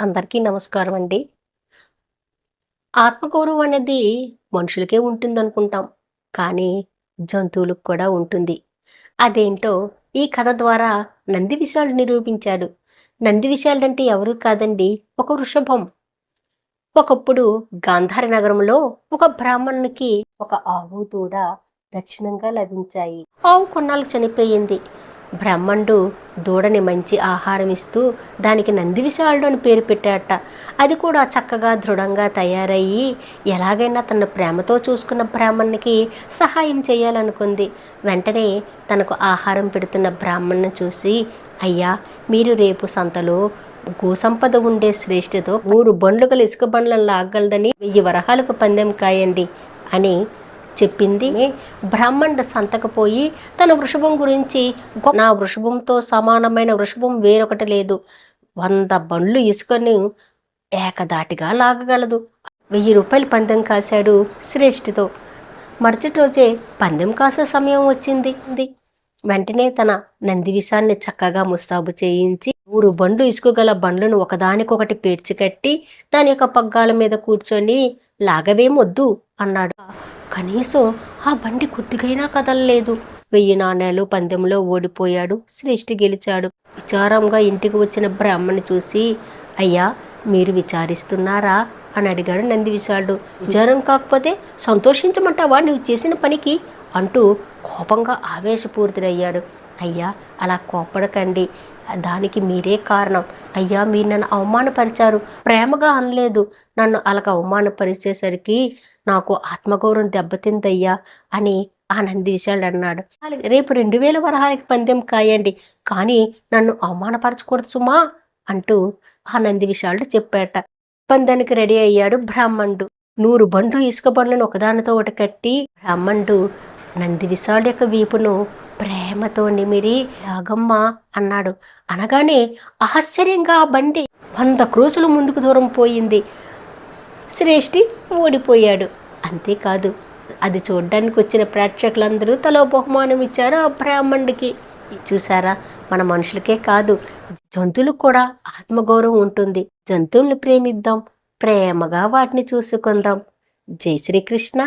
అందరికీ నమస్కారం అండి. ఆత్మగౌరవం అనేది మనుషులకే ఉంటుంది అనుకుంటాం కానీ జంతువులకు కూడా ఉంటుంది. అదేంటో ఈ కథ ద్వారా నంది నందివిశాలుడు నిరూపించాడు. నంది విశాలు అంటే ఎవరు కాదండి ఒక వృషభం. ఒకప్పుడు గాంధార నగరంలో ఒక బ్రాహ్మణునికి ఒక ఆవు దూడ దక్షిణంగా లభించాయి. ఆవు కొన్నాళ్ళు చనిపోయింది. బ్రాహ్మణుడు దూడని మంచి ఆహారం ఇస్తూ దానికి నందివిశాలుడు అని పేరు పెట్టాట. అది కూడా చక్కగా దృఢంగా తయారయ్యి ఎలాగైనా తన ప్రేమతో చూసుకున్న బ్రాహ్మణ్కి సహాయం చేయాలనుకుంది. వెంటనే తనకు ఆహారం పెడుతున్న బ్రాహ్మణ్ని చూసి అయ్యా మీరు రేపు సంతలో గోసంపద ఉండే శ్రేష్ఠతో ఊరు బండ్లు గల ఇసుక బండ్లను లాగలదని వెయ్యి వరహాలకు పందెం కాయండి అని చెప్పింది. బ్రాహ్మణుడు సంతకపోయి తన వృషభం గురించి నా వృషభంతో సమానమైన వృషభం వేరొకటి లేదు. వంద బండ్లు ఇసుకొని ఏకదాటిగా లాగగలదు. వెయ్యి రూపాయలు పందెం కాశాడు శ్రేష్ఠితో. మరుసటి రోజే పందెం కాసే సమయం వచ్చింది. వెంటనే తన నంది విషాన్ని చక్కగా ముస్తాబు చేయించి ఊరు బండ్లు ఇసుకగల బండ్లను ఒకదానికొకటి పేర్చికట్టి దాని యొక్క పగ్గాల మీద కూర్చొని లాగవేమొద్దు అన్నాడు. కనీసం ఆ బండి కొద్దిగైనా కదలలేదు. వెయ్యి నాణేలు పందెంలో ఓడిపోయాడు. శ్రేష్ఠి గెలిచాడు. విచారంగా ఇంటికి వచ్చిన బ్రాహ్మణి చూసి అయ్యా మీరు విచారిస్తున్నారా? అని అడిగాడు నంది విశాడు విచారం కాకపోతే సంతోషించమంటావా? నువ్వు చేసిన పనికి? అంటూ కోపంగా ఆవేశపూరితుడయ్యాడు. అయ్యా అలా కోపడకండి దానికి మీరే కారణం. అయ్యా మీరు నన్ను అవమానపరిచారు. ప్రేమగా అనలేదు. నన్ను అలాగ అవమానపరిచేసరికి నాకు ఆత్మగౌరవం దెబ్బతిందయ్యా అని ఆ అన్నాడు. "అలాగే, రేపు రెండు వేల వరహాలకి పందెం కాయండి. కానీ నన్ను అవమానపరచకూడదు సుమా అంటూ ఆనంది విషయాలు విశాలుడు చెప్పాట. పందానికి రెడీ అయ్యాడు బ్రాహ్మణుడు. నూరు బండ్లు ఇసుక బండ్లను ఒకదానితో ఒకటి కట్టి బ్రాహ్మణుడు నంది విశాలుడు యొక్క వీపును ప్రేమతో నిమిరి రాగమ్మా అన్నాడు. అనగానే ఆశ్చర్యంగా ఆ బండి వంద క్రోసులు ముందుకు దూరం పోయింది. శ్రేష్ఠి ఓడిపోయాడు. అంతేకాదు అది చూడ్డానికి వచ్చిన ప్రేక్షకులందరూ తలో బహుమానం ఇచ్చారు ఆ బ్రాహ్మణుడికి. చూసారా మన మనుషులకే కాదు జంతువులకు కూడా ఆత్మగౌరవం ఉంటుంది. జంతువుల్ని ప్రేమిద్దాం ప్రేమగా వాటిని చూసుకుందాం. జై శ్రీకృష్ణ.